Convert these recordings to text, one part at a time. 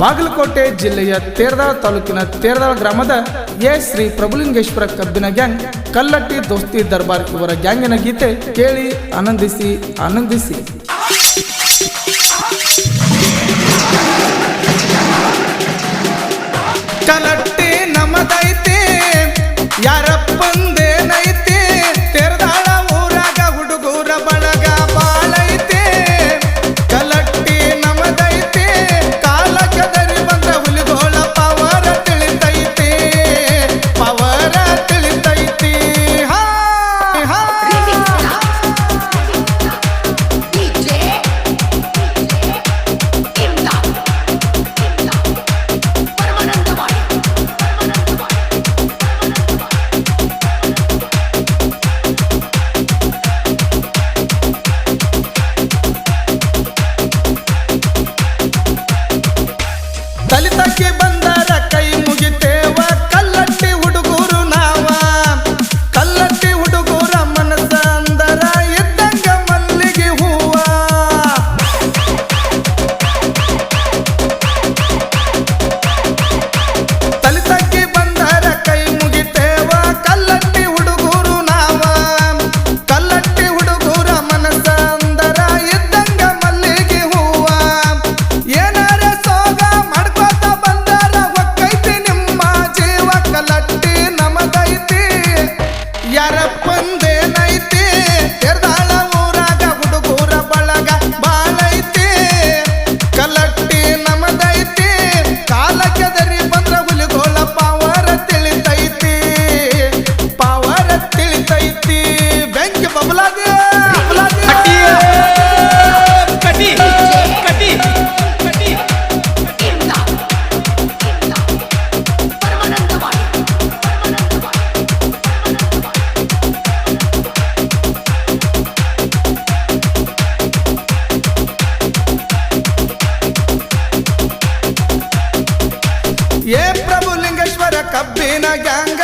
ಬಾಗಲಕೋಟೆ ಜಿಲ್ಲೆಯ ತೇರದಾಳ ತಾಲೂಕಿನ ತೇರದಾಳ ಗ್ರಾಮದ ಎ ಶ್ರೀ ಪ್ರಭುಲಿಂಗೇಶ್ವರ ಕಬ್ಬಿನ ಗ್ಯಾಂಗ್, ಕಲ್ಲಟ್ಟಿ ದೋಸ್ತಿ ದರ್ಬಾರ್ ಇವರ ಗ್ಯಾಂಗಿನ ಗೀತೆ ಕೇಳಿ ಆನಂದಿಸಿ ಆನಂದಿಸಿ. in a gang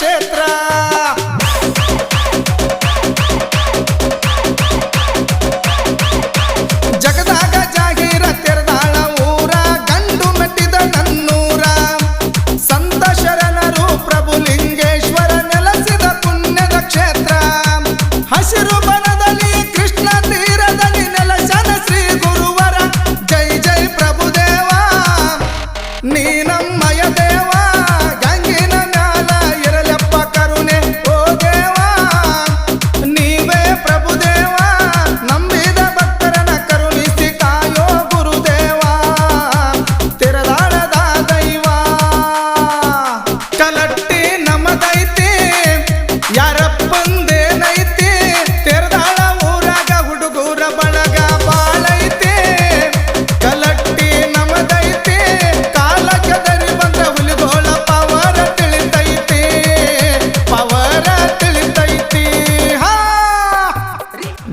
letra.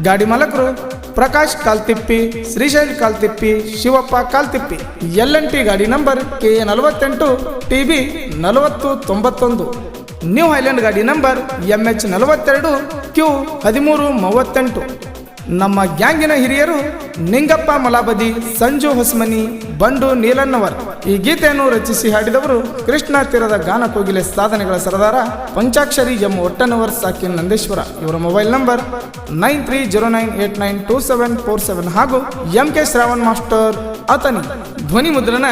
ಗಾಡಿ ಮಾಲಕರು Prakash Kaltippi Shrishail Kaltippi Shivappa Kaltippi L N T ಗಾಡಿ ನಂಬರ್ ಕೆ ಎ ನಲವತ್ತೆಂಟು, ಟಿ ಬಿ ನಲವತ್ತು ತೊಂಬತ್ತೊಂದು. ನ್ಯೂ ಹೈಲ್ಯಾಂಡ್ ಗಾಡಿ ನಂಬರ್ ಎಂ ಎಚ್ ನಲವತ್ತೆರಡು, ಕ್ಯೂ ಹದಿಮೂರು ಮೂವತ್ತೆಂಟು. ನಮ್ಮ ಗ್ಯಾಂಗಿನ ಹಿರಿಯರು ನಿಂಗಪ್ಪ ಮಲಾಬದಿ, ಸಂಜು ಹೊಸ್ಮನಿ, ಬಂಡು ನೀಲನ್ನವರ್ ಈ ಗೀತೆಯನ್ನು ರಚಿಸಿ ಹಾಡಿದವರು ಕೃಷ್ಣ ತೀರದ ಗಾನ ಕೋಗಿಲೆ ಸಾಧನೆಗಳ ಸರದಾರ ಪಂಚಾಕ್ಷರಿ ಎಂ ಒಟ್ಟನವರ್ ಸಾಕಿನ್ ನಂದೇಶ್ವರ. ಇವರ mobile number nine three zero nine eight nine two seven four seven ಹಾಗೂ M K Shravan master Athani ಧ್ವನಿ ಮುದ್ರಣ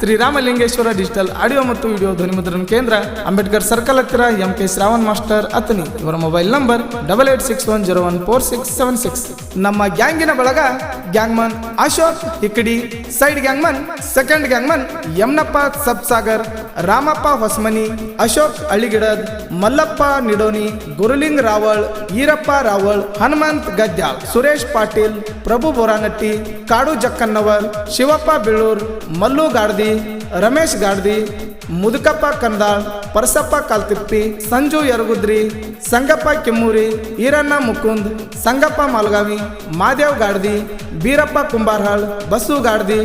ಶ್ರೀರಾಮಲಿಂಗೇಶ್ವರ ಡಿಜಿಟಲ್ ಆಡಿಯೋ ಮತ್ತು ವಿಡಿಯೋ ಧ್ವನಿ ಮುದ್ರಣ ಕೇಂದ್ರ, ಅಂಬೇಡ್ಕರ್ ಸರ್ಕಲ್ ಹತ್ತಿರ M K Shravan master Athani. ಇವರ mobile number double eight six one zero one four six seven six ನಮ್ಮ ಗ್ಯಾಂಗಿನ ಬಳಗ, gangman Ashok Hikkadi side gangman second gangman Yamanappa Sabsagar, Ramappa Hosamani, Ashok Aligidad, Mallappa Nidoni, Gurling Raval, Irappa Raval, Hanumant Gadyal, Suresh Patil, Prabhu Boranatti, Kadu Jakkannavar, Shivappa ಬೀಳೂರ್ Mallu ಗಾಡ್ದಿ Ramesh ಗಾಡ್ದಿ ಮುದುಕಪ್ಪ ಕಂದಾಳ್, ಪರಸಪ್ಪ ಕಾಲ್ತಿಪ್ಪಿ, ಸಂಜು ಯರಗುದ್ರಿ, ಸಂಗಪ್ಪ ಕೆಮ್ಮೂರಿ, ಈರಣ್ಣ ಮುಕುಂದ್, ಸಂಗಪ್ಪ ಮಾಲ್ಗಾವಿ, ಮಾದೇವ್ ಗಾಡ್ದಿ ಬೀರಪ್ಪ ಕುಂಬಾರ್ಹಾಳ್, ಬಸು ಗಾಡ್ದಿ